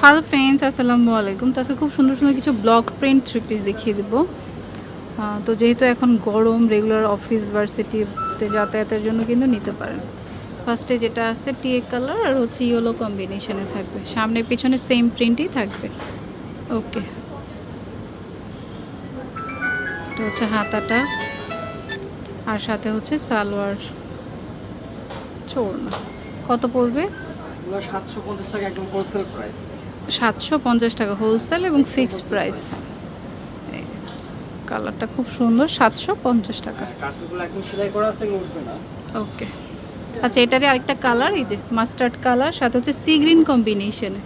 Hello friends আসসালামু আলাইকুম। তো আজকে খুব সুন্দর সুন্দর কিছু ব্লক প্রিন্ট থ্রি পিস দেখিয়ে দেবো। তো যেহেতু এখন গরম রেগুলার অফিস ভার্সিটিতে যাতায়াতের জন্য কিন্তু নিতে পারেন। ফার্স্টে যেটা আছে টিএ কালার আর হচ্ছে ইয়েলো কম্বিনেশানে থাকবে। সামনে পিছনে সেম প্রিন্টই থাকবে। ওকে এটা হচ্ছে হাতাটা। আর সাথে হচ্ছে সালোয়ার চোরনা কত পড়বে? সাতশো পঞ্চাশ টাকা একদম হোলসেল প্রাইস সাতশো পঞ্চাশ টাকা হোলসেল এবং ফিক্সড প্রাইস কালারটা খুব সুন্দর সাতশো পঞ্চাশ টাকা। ওকে আচ্ছা এটারই আরেকটা কালার এই যে মাস্টার্ড কালার সাথে হচ্ছে সি গ্রিন কম্বিনেশনে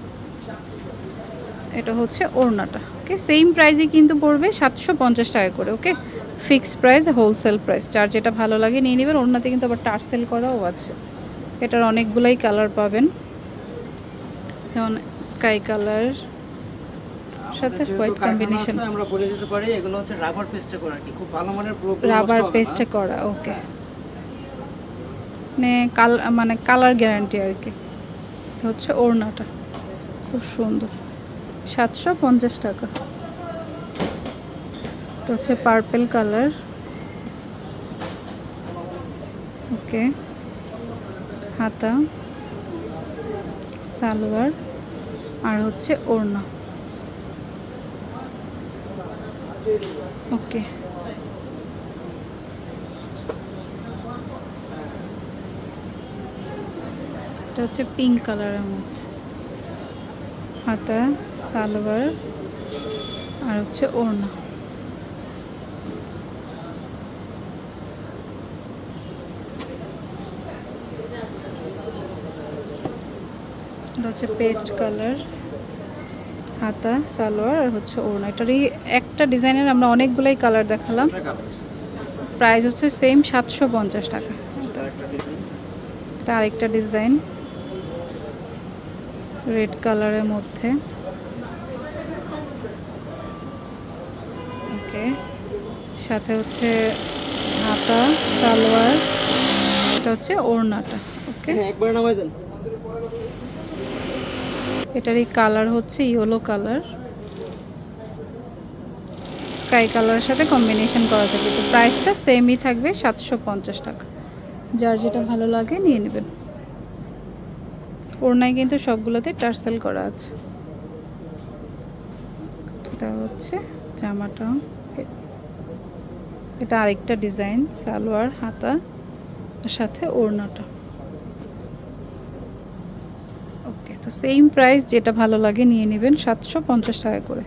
এটা হচ্ছে ওড়নাটা ওকে সেম প্রাইসই কিন্তু পড়বে সাতশো পঞ্চাশ টাকা করে okay fixed price wholesale price যার যেটা ভালো লাগে নিয়ে নেবেন ওড়নাতে কিন্তু আবার টার্সেল করাও আছে। এটার অনেকগুলাই কালার পাবেন। যেমন স্কাই কালার সাথে হোয়াইট কম্বিনেশন। আমরা বলে দিতে পারি এগুলো হচ্ছে রাবার পেস্টে করা কি। খুব ভালো মানের রাবার পেস্টে করা ওকে মানে কাল মানে কালার গ্যারান্টি আর কি। হচ্ছে ওড়নাটা খুব সুন্দর। সাতশো পঞ্চাশ টাকা। এটা হচ্ছে পার্পেল কালার ওকে হাতা। সালোয়ার। আর হচ্ছে ওড়না। ওকে। এটা হচ্ছে পিঙ্ক কালারের মধ্যে। হাতা সালোয়ার আর হচ্ছে ওড়না। হচ্ছে পেস্ট কালার, হাতা, সালোয়ার আর হচ্ছে ওড়না। এটারই একটা ডিজাইনের আমরা অনেকগুলোই কালার দেখালাম। প্রাইস হচ্ছে সেম সাতশো পঞ্চাশ টাকা। এটা আরেকটা ডিজাইন। রেড কালারের মধ্যে। ওকে। সাথে হচ্ছে হাতা, সালোয়ার। এটা হচ্ছে ওড়নাটা। ওকে। হ্যাঁ একবার নামাই দেন। এটারই কালার হচ্ছে ইয়েলো কালার। স্কাই কালারের সাথে কম্বিনেশন করা থাকে। তো প্রাইসটা সেমই থাকবে সাতশো পঞ্চাশ টাকা। যার যেটা ভালো লাগে নিয়ে নেবেন। ওড়নায় কিন্তু সবগুলোতে টার্সেল করা আছে। এটা হচ্ছে জামাটা। এটা আরেকটা ডিজাইন, সালোয়ার, হাতা সাথে ওড়নাটা। ওকে তো সেম প্রাইস যেটা ভালো লাগে নিয়ে নেবেন সাতশো পঞ্চাশ টাকা করে।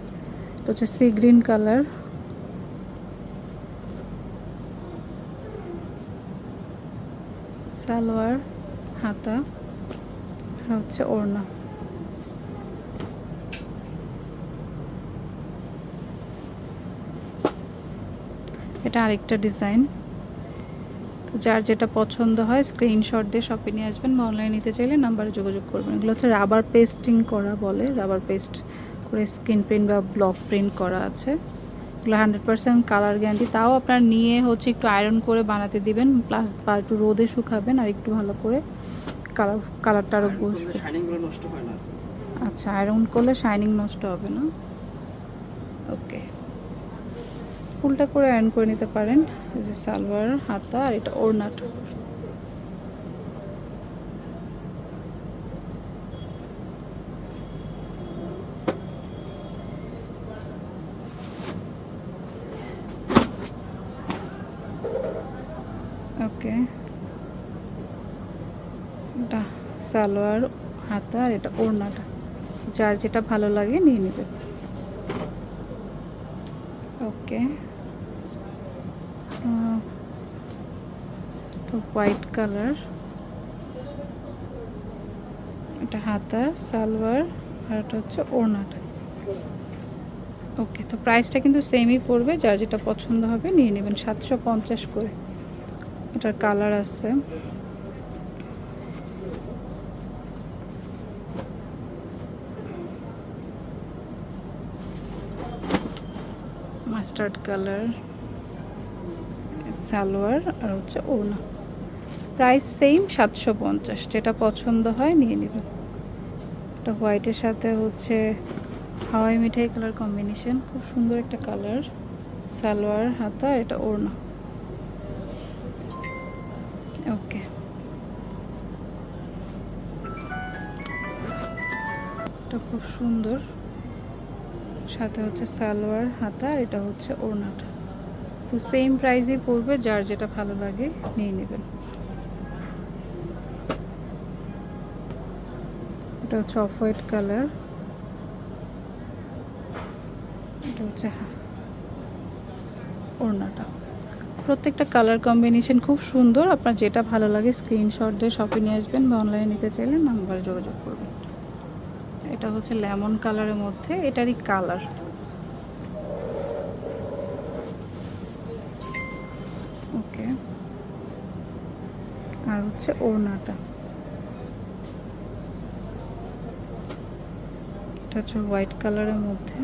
এটা হচ্ছে সি গ্রিন কালার সালোয়ার, হাতা, আর হচ্ছে ওড়না। এটা আরেকটা ডিজাইন তো যার যেটা পছন্দ হয় স্ক্রিনশট দিয়ে শপে নিয়ে আসবেন বা অনলাইন নিতে চাইলে নাম্বারে যোগাযোগ করবেন। এগুলো হচ্ছে রাবার পেস্টিং করা বলে রাবার পেস্ট করে স্কিন প্রিন্ট বা ব্লক প্রিন্ট করা আছে। এগুলো হান্ড্রেড পার্সেন্ট কালার গ্যারান্টি তাও আপনার নিয়ে হচ্ছে একটু আয়রন করে বানাতে দিবেন প্লাস বা একটু রোদে শুকাবেন আর একটু ভালো করে কালার কালারটা আরও বসবে। আচ্ছা আয়রন করলে শাইনিং নষ্ট হবে না। ওকে ফুলটা করে আয়রন করে নিতে পারেন। এই যে সালোয়ার, হাতা আর এটা ওড়নাটা। ওকে। এটা সালোয়ার, হাতা আর এটা ওড়নাটা। যার যেটা ভালো লাগে নিয়ে নেবেন। ওকে। হোয়াইট কালার এটা হাতা, সালোয়ার, আর এটা হচ্ছে ওড়নাটা। ওকে তো প্রাইসটা কিন্তু সেমই পড়বে, যার যেটা পছন্দ হবে নিয়ে নেবেন, সাতশো পঞ্চাশ করে। এটার কালার আছে। মাস্টার্ড কালার সালোয়ার আর হচ্ছে ওড়না। প্রাইস সেম সাতশো পঞ্চাশ। যেটা পছন্দ হয় নিয়ে নেবেন এটা হোয়াইটের সাথে হচ্ছে হাওয়াই মিঠাই কালার কম্বিনেশন খুব সুন্দর একটা কালার সালোয়ার, হাতা, এটা ওড়না। ওকে এটা খুব সুন্দর। সাথে হচ্ছে সালোয়ার, হাতা, এটা হচ্ছে ওড়নাটা। তো সেম প্রাইসই পড়বে, যার যেটা ভালো লাগে নিয়ে নেবেন। এটা হচ্ছে অফ হোয়াইট কালার এটা হচ্ছে ওড়নাটা। প্রত্যেকটা কালার কম্বিনেশন খুব সুন্দর, আপনার যেটা ভালো লাগে স্ক্রিনশট দিয়ে শপে নিয়ে আসবেন বা অনলাইনে নিতে চাইলে নাম্বারে যোগাযোগ করবেন। এটা হচ্ছে লেমন কালারের মধ্যে, এটারই কালার আর হচ্ছে ওড়নাটা। এটা হচ্ছে হোয়াইট কালারের মধ্যে।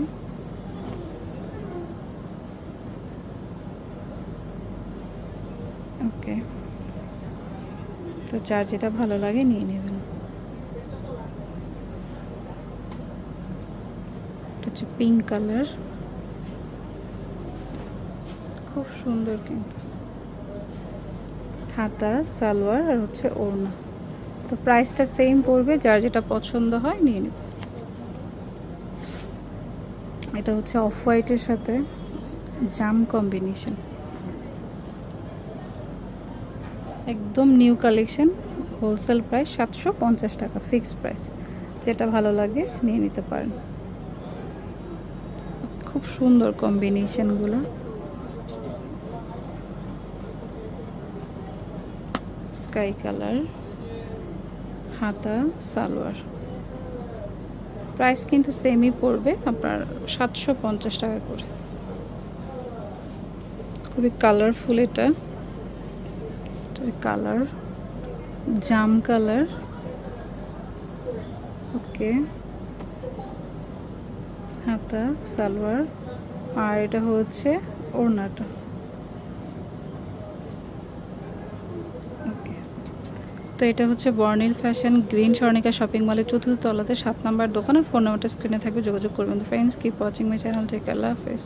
ওকে। তো যার যেটা ভালো লাগে নিয়ে নেবেন। এটা হচ্ছে পিঙ্ক কালার। খুব সুন্দর কিন্তু। হাতা, সালোয়ার আর হচ্ছে ওড়না। তো প্রাইসটা সেম পড়বে, যার যেটা পছন্দ হয় নিয়ে নেবে। এটা হচ্ছে অফ হোয়াইটের সাথে জাম কম্বিনেশন একদম নিউ কালেকশন হোলসেল প্রাইস সাতশো পঞ্চাশ টাকা ফিক্সড প্রাইস যেটা ভালো লাগে, নিয়ে নিতে পারেন। খুব সুন্দর কম্বিনেশনগুলো স্কাই কালার, হাতা, সালোয়ার। প্রাইস কিন্তু সেমই পড়বে, আপনার সাতশো পঞ্চাশ টাকা করে। খুবই কালারফুল এটা। কালার জাম কালার ওকে হাতা, সালোয়ার। আর এটা হচ্ছে ওড়নাটা ওকে তো এটা হচ্ছে Barnil fashion green Swarnika shopping মলের চতুর্থ তলাতে সাত নাম্বার দোকান আর ফোন নাম্বারটা স্ক্রিনে থাকবে, যোগাযোগ করবেন। Friends keep watching my channel take Allah হাফেজ।